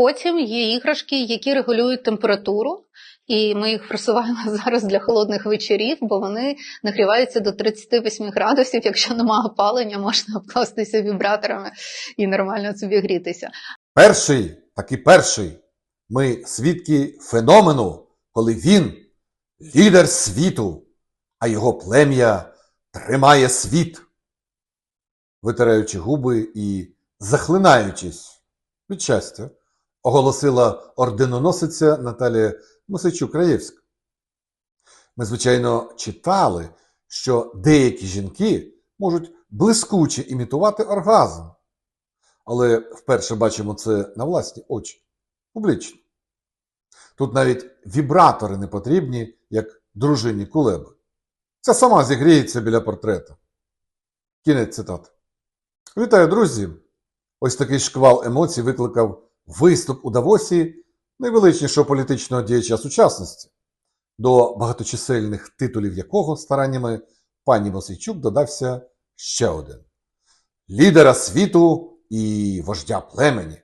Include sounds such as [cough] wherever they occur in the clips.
Потім є іграшки, які регулюють температуру, і ми їх просуваємо [laughs] зараз для холодних вечорів, бо вони нагріваються до 38 градусів. Якщо немає опалення, можна обкластися вібраторами і нормально собі грітися. Перший, таки перший, ми свідки феномену, коли він лідер світу, а його плем'я тримає світ. Витираючи губи і захлинаючись від щастя, оголосила орденоносиця Наталія Мосичук-Раєвська. Ми, звичайно, читали, що деякі жінки можуть блискуче імітувати оргазм, але вперше бачимо це на власні очі, публічно. Тут навіть вібратори не потрібні, як дружині Кулеби. Це сама зігріється біля портрета. Кінець цитати. Вітаю, друзі! Ось такий шквал емоцій викликав виступ у Давосі найвеличнішого політичного діяча сучасності, до багаточисельних титулів якого стараннями пані Мосейчук додався ще один лідера світу і вождя племені,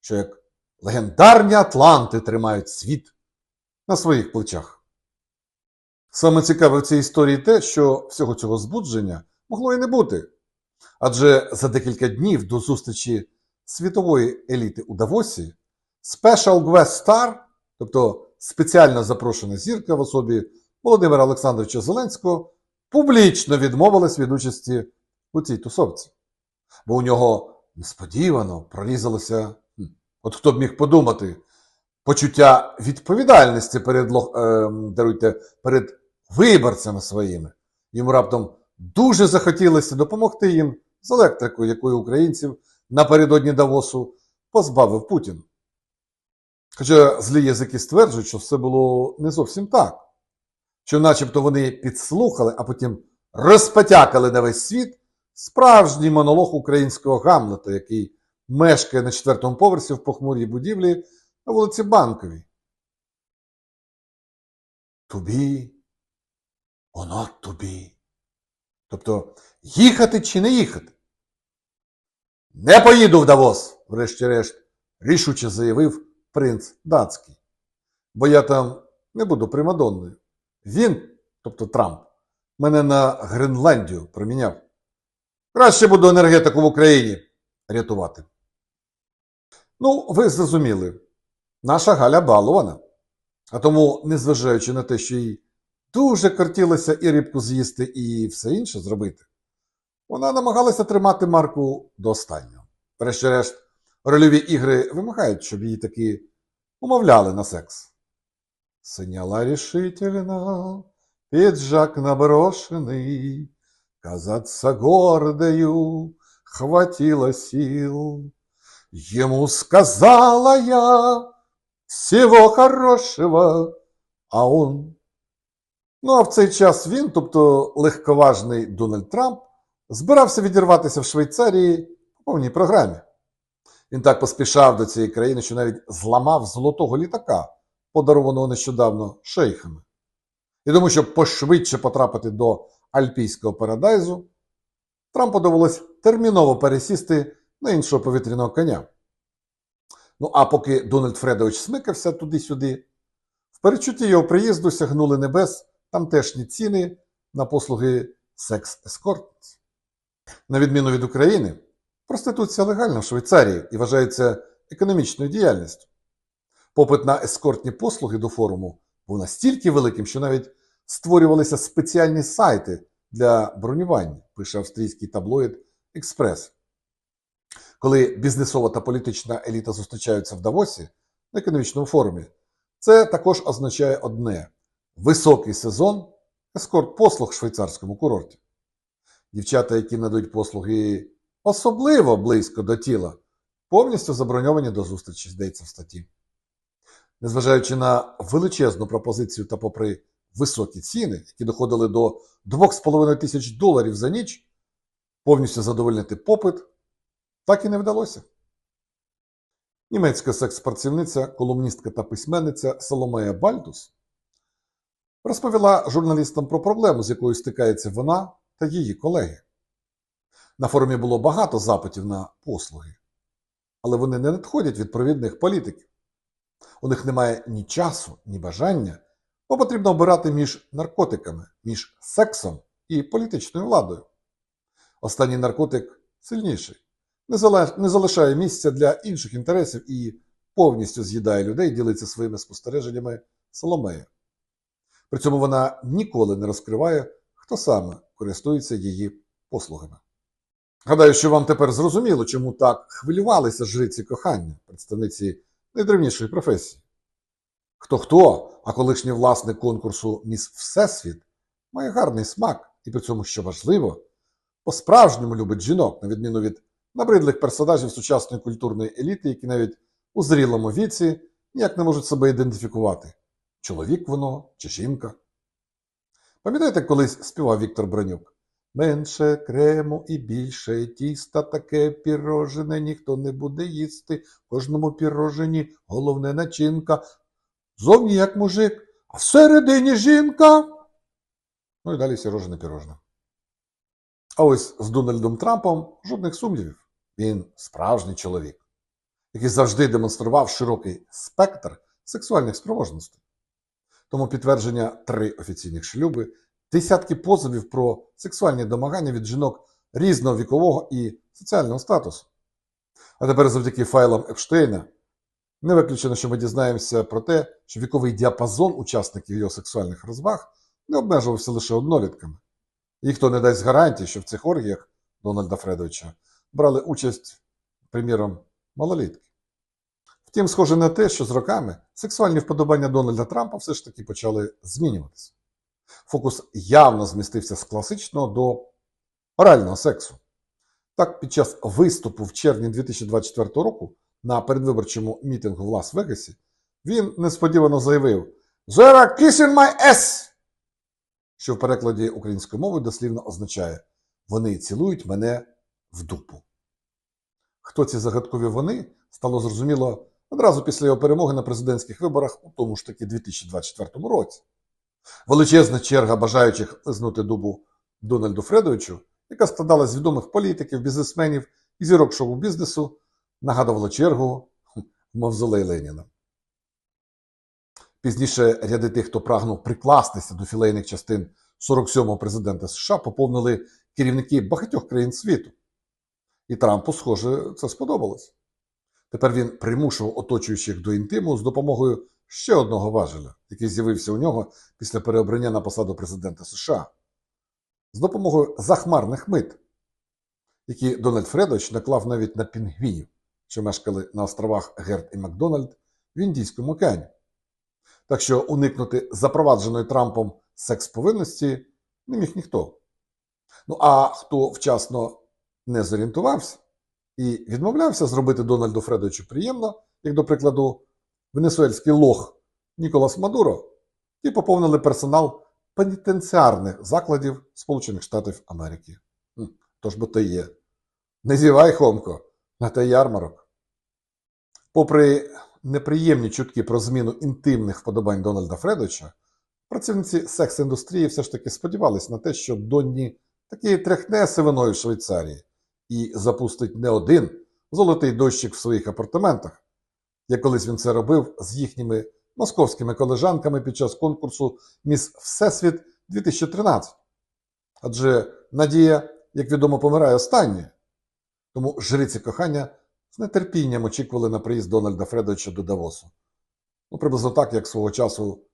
що як легендарні Атланти тримають світ на своїх плечах. Саме цікаве в цій історії те, що всього цього збудження могло і не бути. Адже за декілька днів до зустрічі світової еліти у Давосі Special Guest Star, тобто спеціально запрошена зірка в особі Володимира Олександровича Зеленського, публічно відмовилась від участі у цій тусовці. Бо у нього несподівано прорізалося, от хто б міг подумати, почуття відповідальності перед, ем, даруйте, перед виборцями своїми. Йому раптом дуже захотілося допомогти їм з електрикою, якою українців напередодні Давосу позбавив Путін. Хоча злі язики стверджують, що все було не зовсім так, що начебто вони підслухали, а потім розпотякали на весь світ справжній монолог українського Гамлета, який мешкає на четвертому поверсі в похмурій будівлі на вулиці Банковій. Тобі, воно тобі. Тобто, їхати чи не їхати? Не поїду в Давос, врешті-решт, рішуче заявив принц датський. Бо я там не буду примадонною. Він, тобто Трамп, мене на Гренландію проміняв. Краще буду енергетику в Україні рятувати. Ну, ви зрозуміли, наша Галя балована. А тому, незважаючи на те, що їй дуже кортілося і рибку з'їсти, і все інше зробити, вона намагалася тримати марку до останнього. Врешті-решт, рольові ігри вимагають, щоб її таки умовляли на секс. Синяла решительно, пиджак наброшенный, казаться гордою хватило сил. Ему сказала я всего хорошего, а он. Ну, а в цей час він, тобто легковажний Дональд Трамп, збирався відірватися в Швейцарії по повній програмі. Він так поспішав до цієї країни, що навіть зламав золотого літака, подарованого нещодавно шейхами. І тому, щоб пошвидше потрапити до Альпійського парадайзу, Трампу довелось терміново пересісти на іншого повітряного коня. Ну а поки Дональд Фредович смикався туди-сюди, в перечутті його приїзду сягнули небес тамтешні ціни на послуги секс-ескортниць. На відміну від України, проституція легальна в Швейцарії і вважається економічною діяльністю. Попит на ескортні послуги до форуму був настільки великим, що навіть створювалися спеціальні сайти для бронювання, пише австрійський таблоїд Експрес. Коли бізнесова та політична еліта зустрічаються в Давосі на економічному форумі, це також означає одне високий сезон ескорт послуг в швейцарському курорті. Дівчата, які надають послуги особливо близько до тіла, повністю заброньовані до зустрічі, здається в статті. Незважаючи на величезну пропозицію та попри високі ціни, які доходили до 2,5 тисяч доларів за ніч, повністю задовольнити попит так і не вдалося. Німецька секс-працівниця, колумністка та письменниця Соломея Бальдус розповіла журналістам про проблему, з якою стикається вона та її колеги. На форумі було багато запитів на послуги. але вони не надходять від провідних політиків. У них немає ні часу, ні бажання, бо потрібно обирати між наркотиками, між сексом і політичною владою. Останній наркотик сильніший, не, залишає місця для інших інтересів і повністю з'їдає людей, ділиться своїми спостереженнями Соломея. При цьому вона ніколи не розкриває, хто саме користується її послугами. Гадаю, що вам тепер зрозуміло, чому так хвилювалися жриці кохання, представниці найдревнішої професії. Хто хто, а колишній власник конкурсу Міс Всесвіт має гарний смак і при цьому, що важливо, по-справжньому любить жінок, на відміну від набридлих персонажів сучасної культурної еліти, які навіть у зрілому віці ніяк не можуть себе ідентифікувати. Чоловік воно чи жінка. Пам'ятаєте, колись співав Віктор Бронюк? Менше крему і більше тіста, таке пірожене ніхто не буде їсти. В кожному пірожені головне начинка. Зовні як мужик, а всередині жінка. Ну і далі сірожене пірожне. А ось з Дональдом Трампом жодних сумнівів. Він справжній чоловік, який завжди демонстрував широкий спектр сексуальних спроможностей. Тому підтвердження три офіційних шлюби, десятки позовів про сексуальні домагання від жінок різного вікового і соціального статусу. А тепер завдяки файлам Епштейна не виключено, що ми дізнаємося про те, що віковий діапазон учасників його сексуальних розваг не обмежувався лише однолітками. Ніхто не дасть гарантії, що в цих оргіях Дональда Фредовича брали участь, приміром, малолітки. Втім, схоже на те, що з роками сексуальні вподобання Дональда Трампа все ж таки почали змінюватися. Фокус явно змістився з класичного до орального сексу. Так, під час виступу в червні 2024 року на передвиборчому мітингу в Лас-Вегасі він несподівано заявив «There are kissing my ass!» що в перекладі українською мовою дослівно означає Вони цілують мене в дупу. Хто ці загадкові вони, стало зрозуміло одразу після його перемоги на президентських виборах у тому ж таки 2024 році. Величезна черга бажаючих лизнути дубу Дональду Фредовичу, яка складалась з відомих політиків, бізнесменів і зірок шоу-бізнесу, нагадувала чергу в мавзолей Леніна. Пізніше ряди тих, хто прагнув прикластися до філейних частин 47-го президента США, поповнили керівники багатьох країн світу. І Трампу, схоже, це сподобалось. Тепер він примушував оточуючих до інтиму з допомогою ще одного важеля, який з'явився у нього після переобрання на посаду президента США, з допомогою захмарних мит, які Дональд Фредович наклав навіть на пінгвінів, що мешкали на островах Герд і Макдональд в Індійському океані. Так що уникнути запровадженої Трампом секс-повинності не міг ніхто. Ну а хто вчасно не зорієнтувався і відмовлявся зробити Дональду Фредовичу приємно, як, до прикладу, венесуельський лох Ніколас Мадуро, ті поповнили персонал пенітенціарних закладів Сполучених Штатів Америки. Тож бо то є. Не зівай, Хомко, на те ярмарок. Попри неприємні чутки про зміну інтимних вподобань Дональда Фредовича, працівниці секс-індустрії все ж таки сподівались на те, що Донні таки тряхне сивиною в Швейцарії і запустить не один золотий дощик в своїх апартаментах, як колись він це робив з їхніми московськими колежанками під час конкурсу Міс Всесвіт 2013. Адже Надія, як відомо, помирає останньою. Тому жриці кохання з нетерпінням очікували на приїзд Дональда Фредовича до Давосу. Ну, приблизно так, як свого часу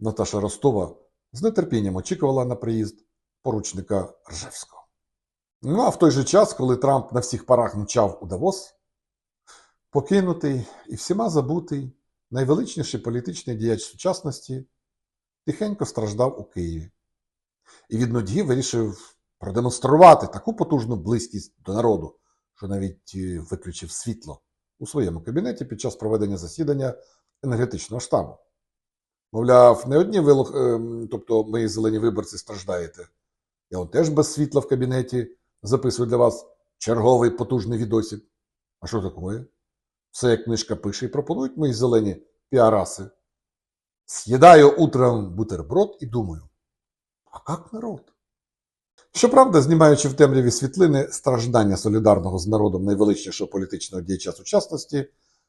Наташа Ростова з нетерпінням очікувала на приїзд поручника Ржевського. Ну а в той же час, коли Трамп на всіх парах мчав у Давос, покинутий і всіма забутий найвеличніший політичний діяч сучасності тихенько страждав у Києві. І від нудьги вирішив продемонструвати таку потужну близькість до народу, що навіть е, виключив світло у своєму кабінеті під час проведення засідання енергетичного штабу. Мовляв, не одні вилох, ем, тобто ми, зелені виборці, страждаєте. Я он теж без світла в кабінеті записую для вас черговий потужний відосик. А що таке? Все як книжка пише і пропонують мої зелені піараси. Съедаю утром бутерброд і думаю, а як народ? Щоправда, знімаючи в темряві світлини страждання солідарного з народом найвеличнішого політичного діяча сучасності,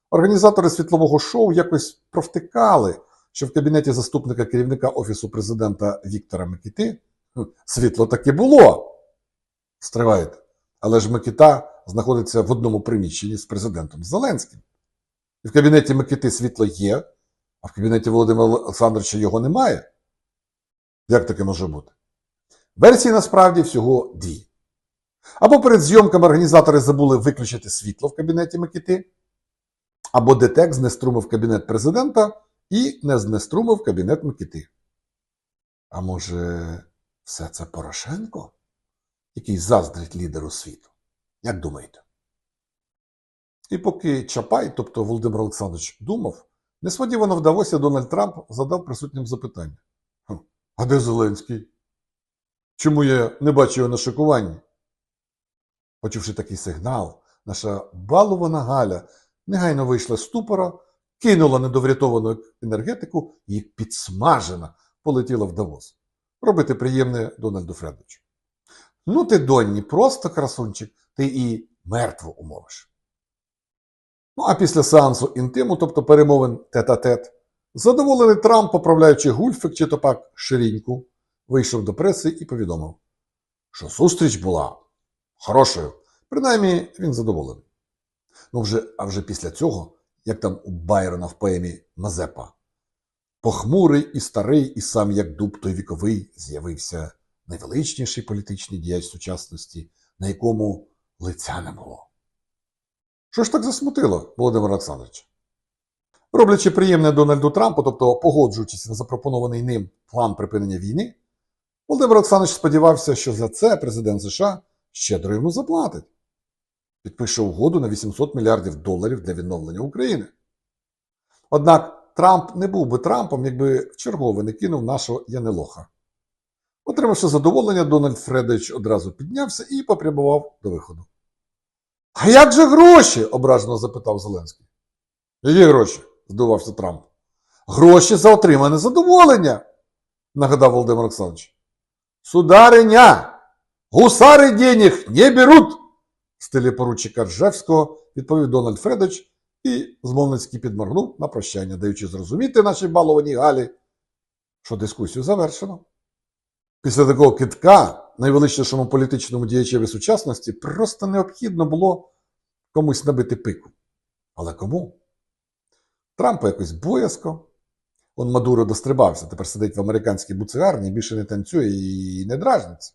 організатори світлового шоу якось провтикали, що в кабінеті заступника керівника Офісу президента Віктора Микити хм, світло таки було. Стривайте. Але ж Микита знаходиться в одному приміщенні з президентом Зеленським. І в кабінеті Микити світло є, а в кабінеті Володимира Олександровича його немає. Як таке може бути? Версій насправді всього дві. Або перед зйомками організатори забули виключити світло в кабінеті Микити, або ДТЕК знеструмив кабінет президента і не знеструмив кабінет Микити. А може, все це Порошенко, який заздрить лідеру світу? Як думаєте? І поки Чапай, тобто Володимир Олександрович, думав, несподівано в Давосі Дональд Трамп задав присутнім запитання: А де Зеленський? Чому я не бачу його на шикуванні? Почувши такий сигнал, наша балована Галя негайно вийшла з ступора, кинула недоврятовану енергетику і підсмажена полетіла в Давос. Робити приємне Дональду Фредовичу. Ну ти, Донні, просто красунчик, ти і мертву умовиш. Ну а після сеансу інтиму, тобто перемовин тет-а-тет, задоволений Трамп, поправляючи гульфик чи то пак ширіньку, вийшов до преси і повідомив, що зустріч була хорошою. Принаймні він задоволений. Ну вже, а вже після цього, як там у Байрона в поемі Мазепа, похмурий і старий, і сам як дуб той віковий, з'явився найвеличніший політичний діяч сучасності, на якому лиця не було. Що ж так засмутило Володимира Олександровича? Роблячи приємне Дональду Трампу, тобто погоджуючись на запропонований ним план припинення війни, Володимир Олександрович сподівався, що за це президент США щедро йому заплатить. Підпише угоду на 800 мільярдів доларів для відновлення України. Однак Трамп не був би Трампом, якби вчергове не кинув нашого Янелоха. Отримавши задоволення, Дональд Фредович одразу піднявся і попрямував до виходу. А як же гроші? ображено запитав Зеленський. Які гроші? здивувався Трамп. Гроші за отримане задоволення, нагадав Володимир Олександрович. Судариня, гусари денег не беруть, в стилі поручика Ржевського відповів Дональд Фредович і змовницький підморгнув на прощання, даючи зрозуміти нашій балованій Галі, що дискусію завершено. Після такого китка найвеличнішому політичному діячеві сучасності просто необхідно було комусь набити пику. Але кому? Трампу якось боязко. Он Мадуро дострибався, тепер сидить в американській буцегарні, більше не танцює і не дражниться.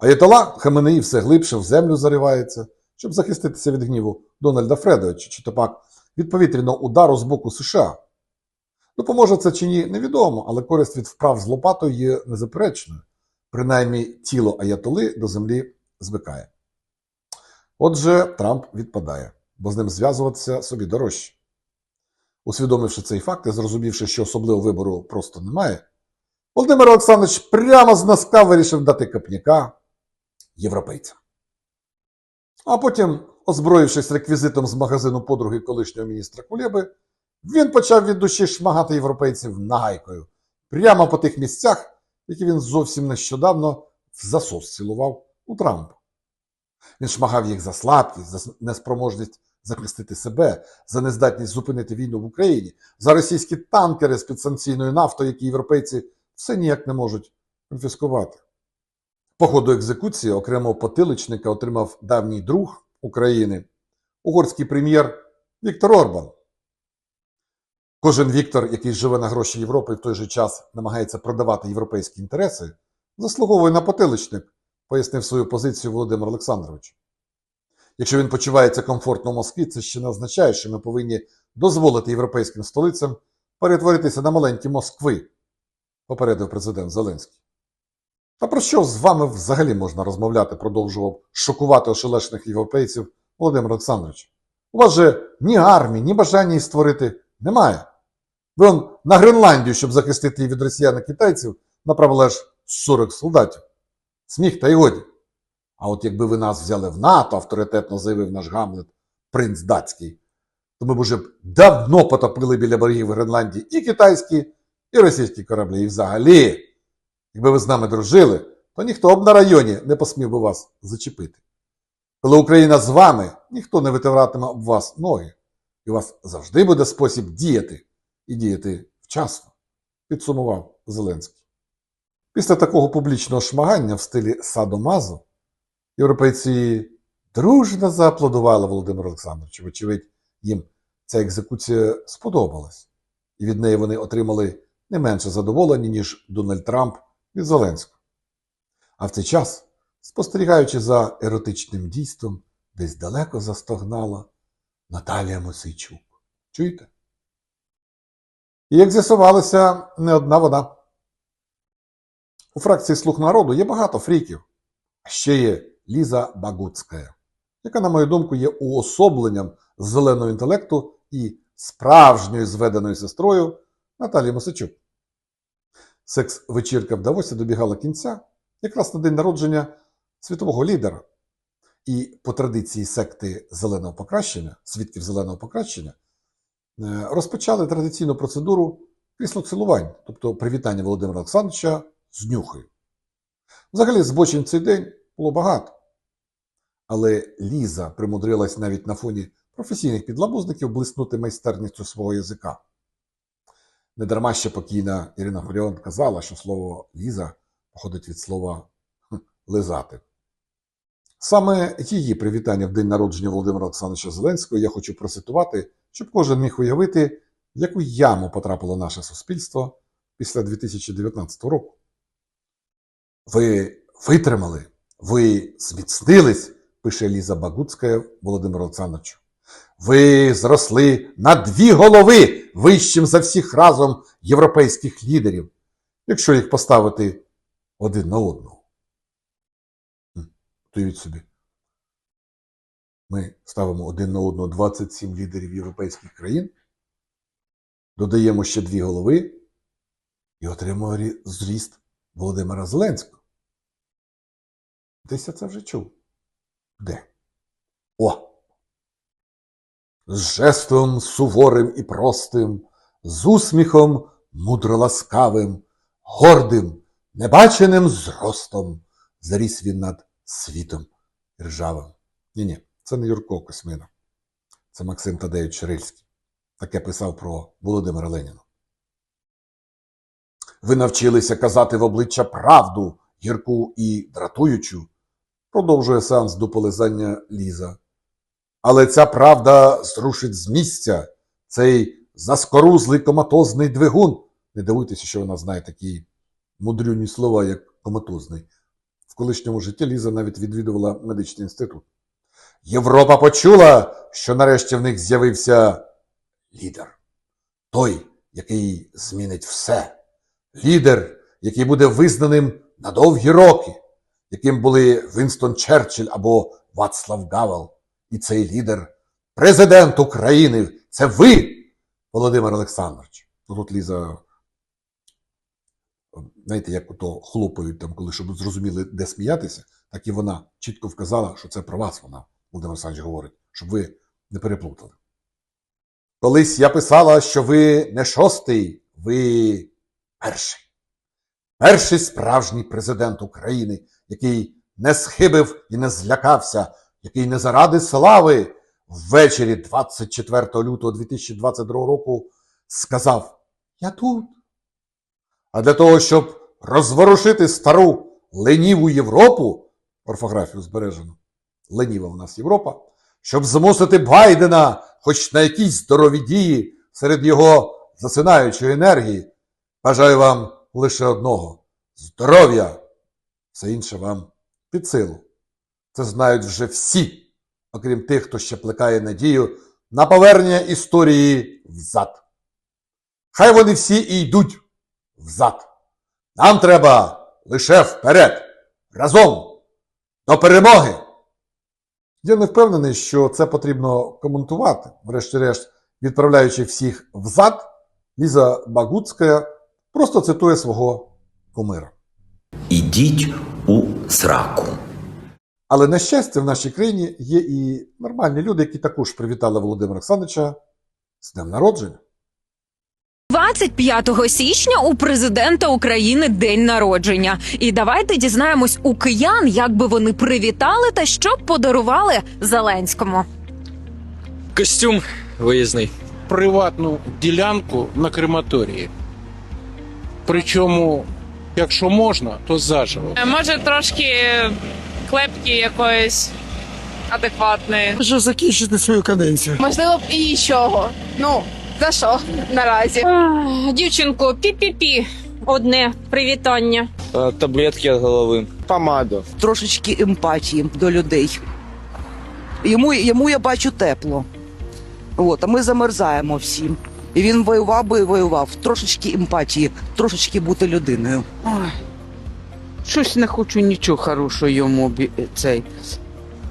Аятола Хаменеї все глибше в землю заривається, щоб захиститися від гніву Дональда Фредовича, чи то пак від повітряного удару з боку США. Допоможе це чи ні, невідомо, але користь від вправ з лопатою є незаперечною. Принаймні тіло Аятоли до землі звикає. Отже, Трамп відпадає, бо з ним зв'язуватися собі дорожче. Усвідомивши цей факт і зрозумівши, що особливого вибору просто немає, Володимир Олександрович прямо з носка вирішив дати копняка європейцям. А потім, озброївшись реквізитом з магазину подруги колишнього міністра Кулеби, він почав від душі шмагати європейців нагайкою прямо по тих місцях, які він зовсім нещодавно в засос цілував у Трампа. Він шмагав їх за слабкість, за неспроможність захистити себе, за нездатність зупинити війну в Україні, за російські танкери з підсанкційною нафтою, які європейці все ніяк не можуть конфіскувати. По ходу екзекуції окремого потиличника отримав давній друг України, угорський прем'єр Віктор Орбан. Кожен Віктор, який живе на гроші Європи і в той же час намагається продавати європейські інтереси, заслуговує на потиличник, пояснив свою позицію Володимир Олександрович. Якщо він почувається комфортно в Москві, це ще не означає, що ми повинні дозволити європейським столицям перетворитися на маленькі Москви, попередив президент Зеленський. А про що з вами взагалі можна розмовляти, продовжував шокувати ошелешених європейців Володимир Олександрович. У вас же ні армії, ні бажання її створити немає. Ви на Гренландію, щоб захистити її від росіян і китайців, направили аж 40 солдатів. Сміх та й годі. А от якби ви нас взяли в НАТО, авторитетно заявив наш Гамлет, принц датський, то ми б уже давно потопили біля берегів Гренландії і китайські, і російські кораблі. І взагалі, якби ви з нами дружили, то ніхто б на районі не посмів би вас зачепити. Коли Україна з вами, ніхто не витиратиме об вас ноги, і у вас завжди буде спосіб діяти і діяти вчасно, підсумував Зеленський. Після такого публічного шмагання в стилі садомазу європейці дружно зааплодували Володимиру Олександровичу. Вочевидь, їм ця екзекуція сподобалась, і від неї вони отримали не менше задоволення, ніж Дональд Трамп від Зеленського. А в цей час, спостерігаючи за еротичним дійством, десь далеко застогнала Наталія Мосейчук. Чуєте? І як з'ясувалося, не одна вона. У фракції Слуг народу є багато фріків. А ще є Ліза Багуцька, яка, на мою думку, є уособленням зеленого інтелекту і справжньою зведеною сестрою Наталії Мосичук. Секс-вечірка в Давосі добігала кінця якраз на день народження світового лідера. І по традиції секти зеленого покращення, свідків зеленого покращення, розпочали традиційну процедуру кріслоцілувань, тобто привітання Володимира Олександровича з нюхою. Взагалі, збочень цей день було багато. Але Ліза примудрилась навіть на фоні професійних підлабузників блиснути майстерністю свого язика. Недарма ще покійна Ірина Фаріон казала, що слово Ліза походить від слова лизати. Саме її привітання в день народження Володимира Олександровича Зеленського я хочу процитувати, щоб кожен міг уявити, в яку яму потрапило наше суспільство після 2019 року. Ви витримали, ви зміцнились, пише Ліза Багуцька Володимиру Олександровичу. Ви зросли на дві голови вищим за всіх разом європейських лідерів, якщо їх поставити один на одного. Хм, собі. Ми ставимо один на одного 27 лідерів європейських країн, додаємо ще дві голови і отримуємо зріст Володимира Зеленського. Десь я це вже чув. Де? О! З жестом суворим і простим, з усміхом мудро ласкавим, гордим, небаченим зростом заріс він над світом ржавим. Ні-ні, це не Юрко Космина. Це Максим Тадеєвич Рильський. Таке писав про Володимира Леніна. Ви навчилися казати в обличчя правду, гірку і дратуючу, продовжує сеанс до полизання Ліза. Але ця правда зрушить з місця цей заскорузлий коматозний двигун. Не дивуйтеся, що вона знає такі мудрюні слова, як коматозний. В колишньому житті Ліза навіть відвідувала медичний інститут. Європа почула, що нарешті в них з'явився лідер. Той, який змінить все. Лідер, який буде визнаним на довгі роки, яким були Вінстон Черчилль або Вацлав Гавел. І цей лідер, президент України, це ви, Володимир Олександрович. Ну тут Ліза, знаєте, як ото хлопають там, коли щоб зрозуміли, де сміятися, так і вона чітко вказала, що це про вас вона, Володимир Олександрович говорить, щоб ви не переплутали. Колись я писала, що ви не шостий, ви перший. Перший справжній президент України, який не схибив і не злякався, який не заради слави ввечері 24 лютого 2022 року сказав: Я тут. А для того, щоб розворушити стару леніву Європу, орфографію збережено, леніва у нас Європа, щоб змусити Байдена хоч на якісь здорові дії серед його засинаючої енергії, бажаю вам лише одного здоров'я, все інше вам під силу. Це знають вже всі, окрім тих, хто ще плекає надію на повернення історії взад. Хай вони всі і йдуть взад. Нам треба лише вперед, разом, до перемоги. Я не впевнений, що це потрібно коментувати. Врешті-решт, відправляючи всіх взад, Ліза Багуцька просто цитує свого кумира. Ідіть у сраку. Але на щастя, в нашій країні є і нормальні люди, які також привітали Володимира Олександровича з днем народження. Вам 25 січня у президента України день народження. І давайте дізнаємось у киян, як би вони привітали та що б подарували Зеленському. Костюм виїзний. приватну ділянку на крематорії. Причому, якщо можна, то заживо. Е, Може трошки клепки якоїсь адекватної. Що закінчити свою каденцію. Можливо б і нічого. Ну, за що наразі? Дівчинку, пі-пі-пі. Одне привітання. Таблетки від голови. Помаду. трошечки емпатії до людей. Йому, йому я бачу тепло. От, а ми замерзаємо всім. І він воював би і воював. Трошечки емпатії, трошечки бути людиною. Ой, щось не хочу нічого хорошого йому цей.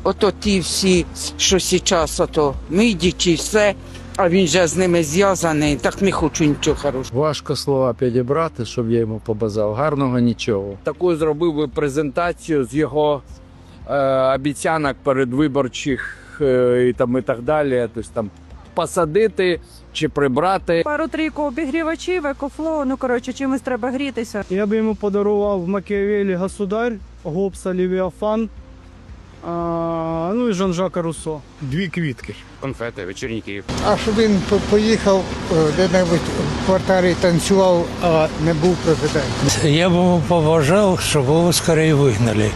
Ото ті всі, що зараз, ото мідічі, все, а він же з ними зв'язаний, так не хочу нічого хорошого. Важко слова підібрати, щоб я йому побажав. Гарного нічого. Таку зробив би презентацію з його е, обіцянок передвиборчих е, і, там, і так далі. Тобто там посадити чи прибрати. Пару-трійку обігрівачів, екофлоу, ну коротше, чимось треба грітися. Я би йому подарував в Макіавелі Государь, Гобса Лівіафан, а, ну і Жан-Жака Руссо. Дві квітки. Конфети, вечірники. А щоб він поїхав е, де-небудь в квартирі танцював, а не був президентом. Я б йому побажав, щоб його скоріше вигнали.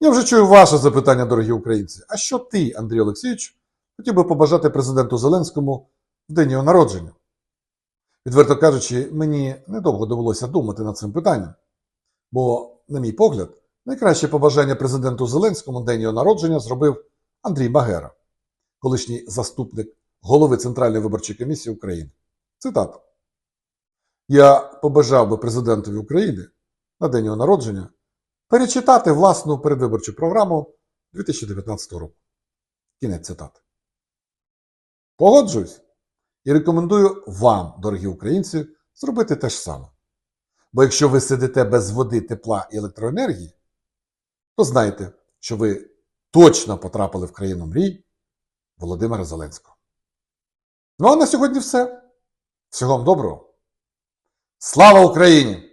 Я вже чую ваше запитання, дорогі українці. А що ти, Андрій Олексійович, хотів би побажати президенту Зеленському в день його народження? Відверто кажучи, мені недовго довелося думати над цим питанням. Бо, на мій погляд, найкраще побажання президенту Зеленському день його народження зробив Андрій Багера, колишній заступник голови Центральної виборчої комісії України. Цитата. Я побажав би президентові України на день його народження перечитати власну передвиборчу програму 2019 року. Кінець цитати. Погоджуюсь і рекомендую вам, дорогі українці, зробити те ж саме. Бо якщо ви сидите без води, тепла і електроенергії, то знайте, що ви точно потрапили в країну мрій Володимира Зеленського. Ну а на сьогодні все. Всього вам доброго. Слава Україні!